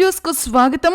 న్యూస్కు కు స్వాగతం.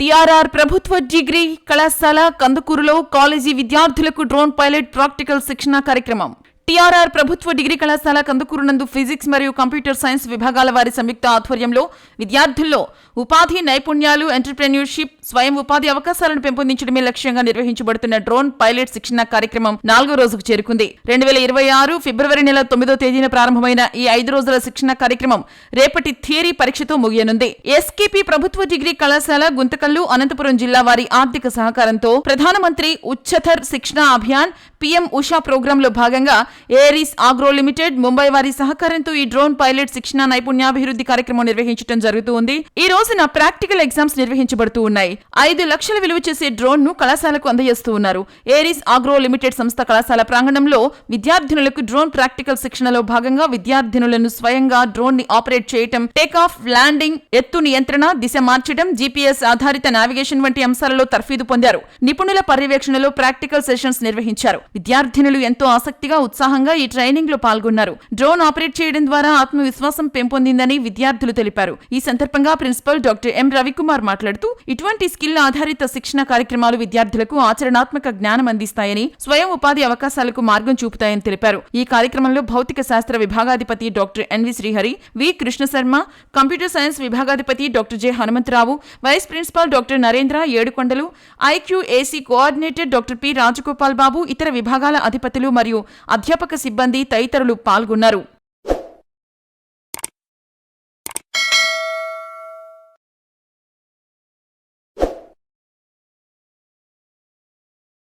టీఆర్ఆర్ ప్రభుత్వ డిగ్రీ కళాశాల కందుకూరులో కాలేజీ విద్యార్థులకు డ్రోన్ పైలట్ ప్రాక్టికల్ శిక్షణ కార్యక్రమం. టీఆర్ఆర్ ప్రభుత్వ డిగ్రీ కళాశాల కందుకూరు నందు ఫిజిక్స్ మరియు కంప్యూటర్ సైన్స్ విభాగాల వారి సంయుక్త ఆధ్వర్యంలో విద్యార్థుల్లో ఉపాధి నైపుణ్యాలు ఎంటర్ప్రెన్యూర్షిప్ స్వయం ఉపాధి అవకాశాలను పెంపొందించడమే లక్ష్యంగా నిర్వహించబడుతున్న డ్రోన్ పైలట్ శిక్షణ కార్యక్రమం నాలుగో రోజుకు చేరుకుంది. రెండు వేల ఇరవై ఆరు ఫిబ్రవరి నెల తొమ్మిదో తేదీన ప్రారంభమైన ఈ ఐదు రోజుల శిక్షణ కార్యక్రమం రేపటి థియరీ పరీక్షతో ముగియనుంది. ఎస్కేపీ ప్రభుత్వ డిగ్రీ కళాశాల గుంతకల్లు అనంతపురం జిల్లా వారి ఆర్థిక సహకారంతో ప్రధానమంత్రి ఉచ్చథర్ శిక్షణ అభియాన్ పీఎం ఉషా ప్రోగ్రాంలో భాగంగా ఏరిస్ ఆగ్రో లిమిటెడ్ ముంబై వారి సహకారంతో ఈ డ్రోన్ పైలట్ శిక్షణ నైపుణ్యాభివృద్ధి కార్యక్రమం నిర్వహించడం జరుగుతూ ఉంది. ఈ రోజున ప్రాక్టికల్ ఎగ్జామ్స్ నిర్వహించబడుతూ ఉన్నాయి. ఐదు లక్షల విలువ చేసే డ్రోన్ను కళాశాలకు అందజేస్తూ ఉన్నారు. ఏరిస్ ఆగ్రో లిమిటెడ్ సంస్థ కళాశాల ప్రాంగణంలో విద్యార్థినులకు డ్రోన్ ప్రాక్టికల్ శిక్షణలో భాగంగా విద్యార్థినులను స్వయంగా డ్రోన్ని ఆపరేట్ చేయటం టేక్ ఆఫ్ ల్యాండింగ్ ఎత్తు నియంత్రణ దిశ మార్చడం జీపీఎస్ ఆధారిత నావిగేషన్ వంటి అంశాలలో తర్ఫీదు పొందారు. నిపుణుల పర్యవేక్షణలో ప్రాక్టికల్ సెషన్స్ నిర్వహించారు. విద్యార్థినులు ఎంతో ఆసక్తిగా ఉత్సాహంగా ఈ ట్రైనింగ్లో పాల్గొన్నారు. డ్రోన్ ఆపరేట్ చేయడం ద్వారా ఆత్మవిశ్వాసం పెంపొందిందని విద్యార్థులు తెలిపారు. ఈ సందర్భంగా ప్రిన్సిపల్ డాక్టర్ ఎం రవికుమార్ మాట్లాడుతూ ఇటువంటి స్కిల్ ఆధారిత శిక్షణ కార్యక్రమాలు విద్యార్థులకు ఆచరణాత్మక జ్ఞానం అందిస్తాయని స్వయం ఉపాధి అవకాశాలకు మార్గం చూపుతాయని తెలిపారు. ఈ కార్యక్రమంలో భౌతిక శాస్త్ర విభాగాధిపతి doctor NV Srihari V Krishna Sharma computer science విభాగాధిపతి doctor J Hanumantharao vice principal doctor Narendra Yedukondalu IQAC coordinator doctor P Rajagopal Babu ఇతర విభాగాల అధిపతులు మరియు అధ్యాపక సిబ్బంది తదితరులు పాల్గొన్నారు.